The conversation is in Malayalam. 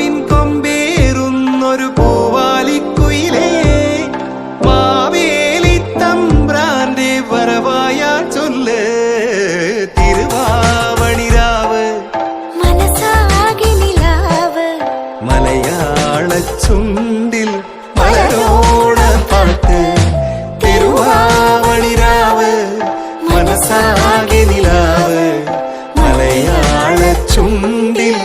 മാവിൻ കൊമ്പേറുന്നൊരു പൂവാലിക്കുയിലേ മാവേലി തമ്പ്രാന്റെ വരവായ ചൊല്ല് തിരുവാവണിരാവ് മലയാള ചുണ്ടിൽ മലരോണ പാട്ട്. തിരുവാവണിരാവ് മനസ്സാകെ നിലാവ്. മലയാള ചുണ്ടിൽ